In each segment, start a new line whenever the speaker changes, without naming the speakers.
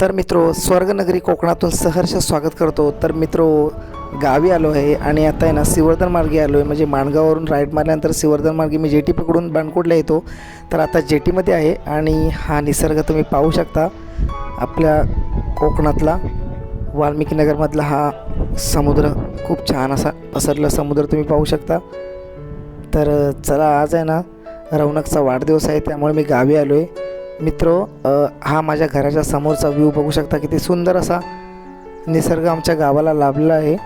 तर मित्रो स्वर्गनगरी कोकणातून सहर्ष स्वागत करतो. तर मित्रो गावी आलो आहे आणि आता आहे ना सिवर्धन मार्गे आलो आहे. म्हणजे माणगाववरून राईट मारल्यानंतर सिवर्धन मार्गे मी जेटी पकडून बाणकोटला येतो. तर आता जेटीमध्ये आहे आणि हा निसर्ग तुम्ही पाहू शकता. आपल्या कोकणातला वाल्मिकी नगरमधला हा समुद्र खूप छान असा पसरला समुद्र तुम्ही पाहू शकता. तर चला आज आहे ना रौनकचा वाढदिवस आहे त्यामुळे मी गावी आलो आहे मित्रो हा माझ्या घराच्या समोरचा व्ह्यू बघू शकता किती सुंदर असा निसर्ग आमच्या गावाला लाभलेला आहे.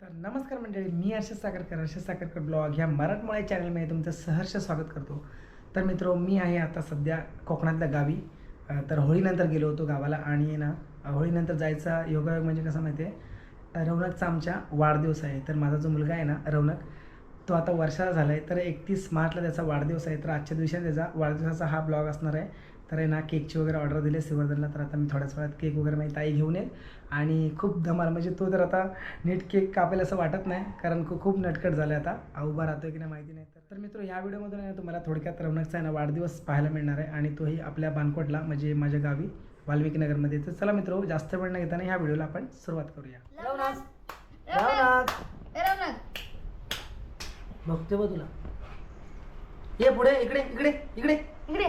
तर नमस्कार मंडळी मी हर्षद साखरकर हर्षद साखरकर ब्लॉग ह्या मराठमोळ्या चॅनलमध्ये तुमचं सहर्ष स्वागत करतो. तर मित्रो मी आहे आता सध्या कोकणातल्या गावी. तर होळीनंतर गेलो होतो गावाला आणि ना होळीनंतर जायचा योगायोग म्हणजे कसं माहिती आहे रौनकचा आमच्या वाढदिवस आहे. तर माझा जो मुलगा आहे ना रौनक तो आता वर्षाला झाला आहे तर एकतीस मार्चला त्याचा वाढदिवस आहे. तर आजच्या दिवशी त्याचा वाढदिवसाचा हा ब्लॉग असणार आहे. तर आहे ना केकची वगैरे ऑर्डर दिली सिवर्धनला. तर आता मी थोड्याच वेळात केक वगैरे माझी ताई घेऊन येईल. आणि खूप धमाल म्हणजे तो तर आता नीट केक कापेल असं वाटत नाही. कारण खूप खूप नटकट झालं आता. हा उभा राहतोय की नाही माहिती नाही. तर मित्र या व्हिडिओमधून आहे ना तुम्हाला थोडक्यात रौनकचा आहे ना वाढदिवस पाहायला मिळणार आहे. आणि तोही आपल्या बानकोटला म्हणजे माझ्या गावी. वाल्मिकी नगरमध्ये. तर चला मित्र जास्त वेळ न घेताना ह्या व्हिडिओला आपण सुरुवात करूया. रौनक
रौनक
बघते बघ तुला. ये पुढे इकडे इकडे इकडे.
इकडे.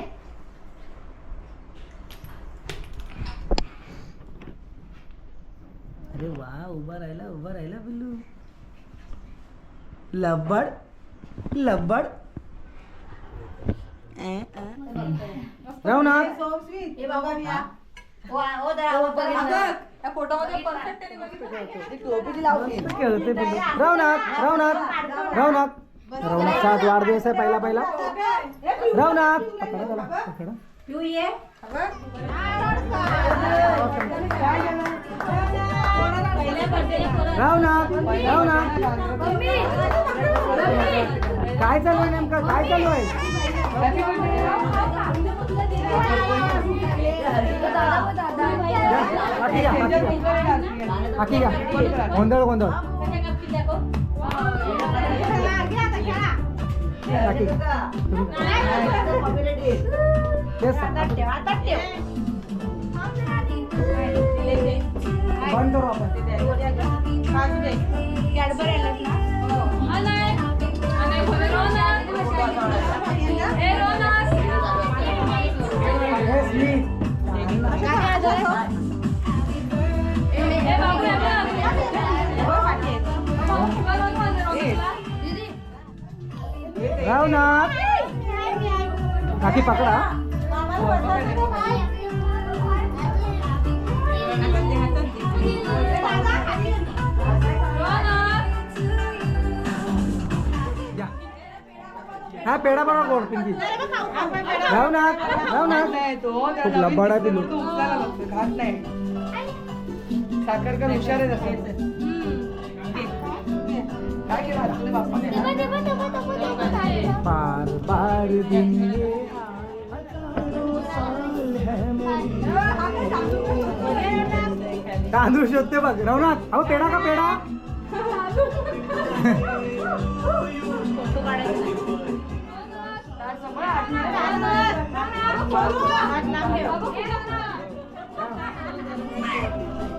अरे वा उभा राहिला उभा राहिला बिल्लू लब्बड लब्बड. रौनक
हे
रौनकचा आज वाढदिवस आहे पहिला पहिला. रौनक. पकडा त्याला पकडा. काय चालू आहे नेमकं? काय चालू आहे गोंधळ गोंधळ बंद करू आपण Me. रौनक काकी पकडा हा पेढा बरोबर गोड पिंकी. रौनक रौनक खूप लबाड आहे पिलू
साखरकर हुशार आहे
बार बार दिन। तांदूळ शोधते बघ. रवनाथ अहो पेढा का पेढा?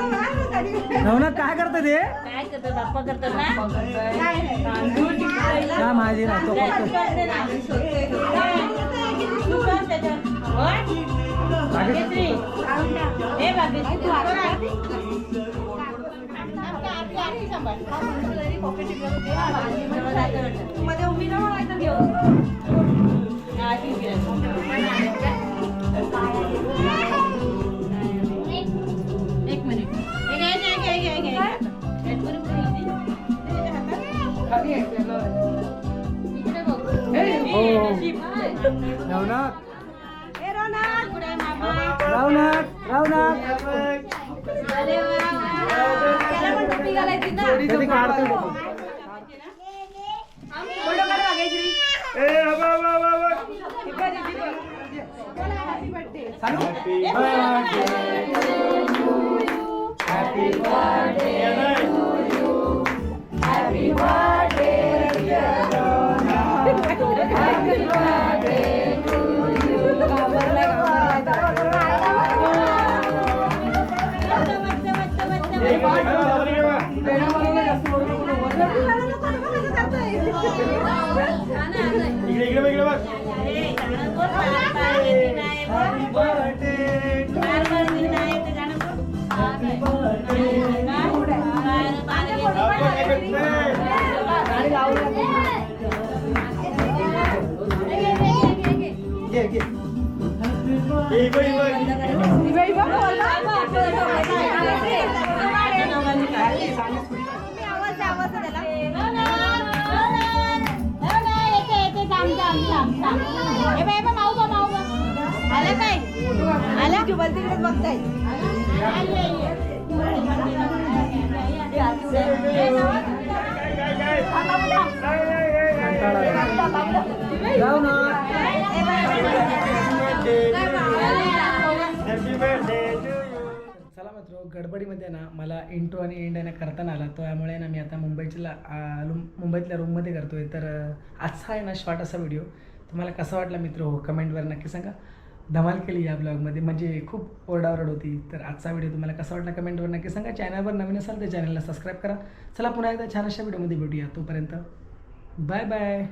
रवनाथ काय करतं ते?
काय करतो बाप्पा करतात ना
काय माझी तो
हे भाग्यश्री मध्ये उभी राहून घेऊ
नवनाथ रावनाथ रावनाथ कधी काढतो ए, अबा, अबा, अबा, अबा. Happy birthday आला काय?
आला तिकडेच बघताय
जाऊ ना मित्र गडबडीमध्ये ना मला इंट्रो आणि एंड आहे ना करताना आला. तो त्यामुळे ना मी आता मुंबईच्या रूम मुंबईतल्या रूममध्ये करतो आहे तर आजचा आहे ना शॉर्ट असा व्हिडिओ तुम्हाला कसा वाटला मित्र हो? कमेंटवर नक्की सांगा. धमाल केली या ब्लॉगमध्ये म्हणजे खूप ओरडाओरड होती. तर आजचा व्हिडिओ तुम्हाला कसा वाटला कमेंटवर नक्की सांगा. चॅनलवर नवीन असाल तर चॅनलला सबस्क्राईब करा. चला पुन्हा एकदा छान अशा व्हिडिओमध्ये भेटूया. तोपर्यंत बाय बाय